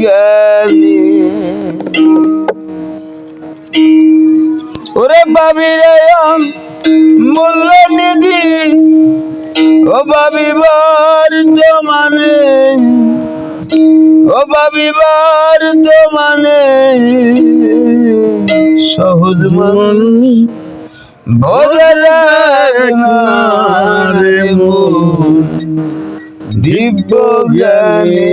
জ্ঞানী ওরে বাবিরে মূল্য নিধি। ও বাবিবার তো মানে। ও বাবিবার তো মানে। সহজ রে মন দিব্য জ্ঞানে।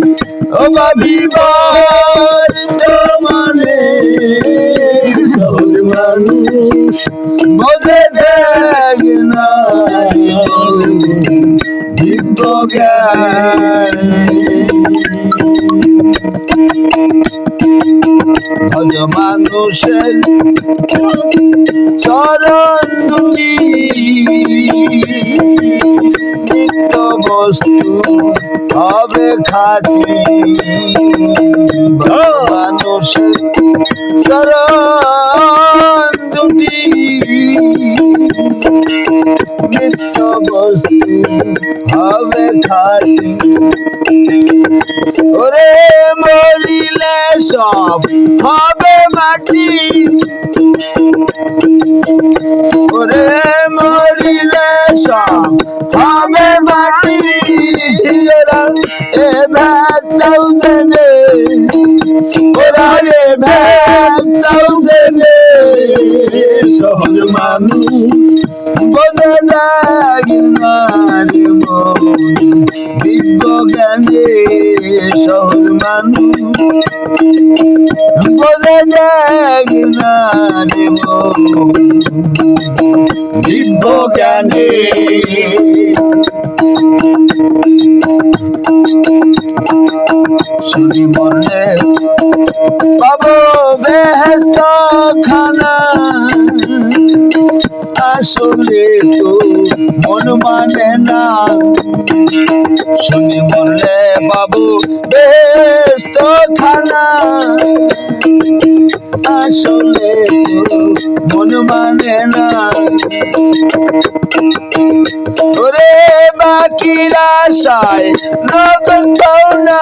তো মানে সহজ মানুষ বোঝে দেখ না মানুষের চরণ দুটি। বস্তু হবে খাটি। ভজ মানুষের চরণ দুটি। নিত্য বস্তু হবে খাটি। ওরে মরিলে সব হবে মাটি। ওরে মরিলে সহজ মানুষ। বোঝে যায় না মন। দিব্য জ্ঞানে। শুনি বললে পাবো আসলে তো মন মানে না। শুনি মরলে বাবু বেস্ত খানা আসলে তো মন মানে না। ওরে বাকির আশায় নগদ পাওনা।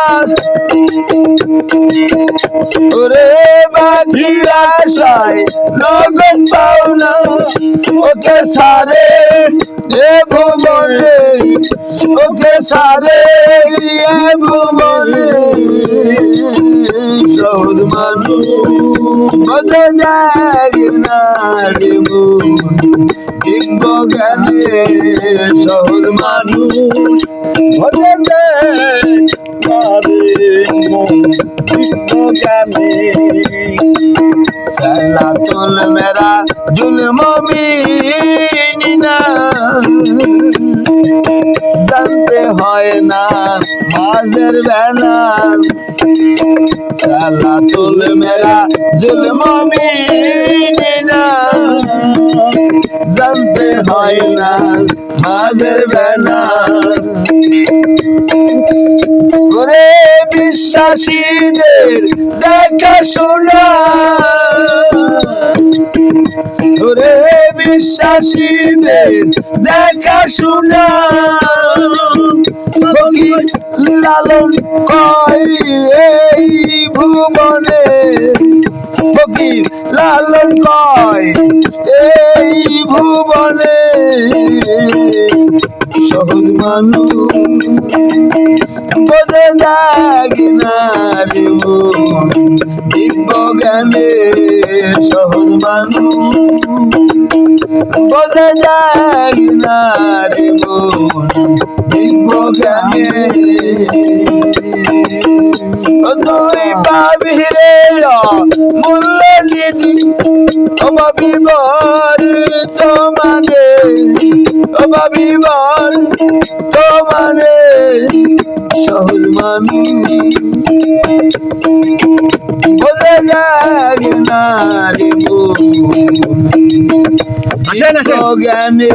ওরে বাকির আশায় নগদ পাওনা ওকে সারে এ ভুবনে ওকে সারে এ ভুবনে সহজ মানুষ বোঝা যায় না রে মন জ্ঞানে সহজ মানুষ বোঝা যায় জ্ঞানে সালাতুল মেরা জুলম মিনা জানতে হয় না মাঝের বেলা সালাতুল মেরা জুলম মিনা জানতে হয় না মাঝের বেলা। করে বিশ্বাসীদের দেখা শোনা। করে বিশ্বাসীদের দেখা শোনা। ফকির লালন কয় এই ভুবনে। ফকির লালন কয় এই ভুবনে। সহজ মানুষ বোঝে যায় না রে মন দিব্য জ্ঞানে সহজ মানুষ বোঝে যায় না রে মন দিব্য জ্ঞানে ভাবিবার তোমারে সহজ মানুষ বলে লাগে না রে জ্ঞানে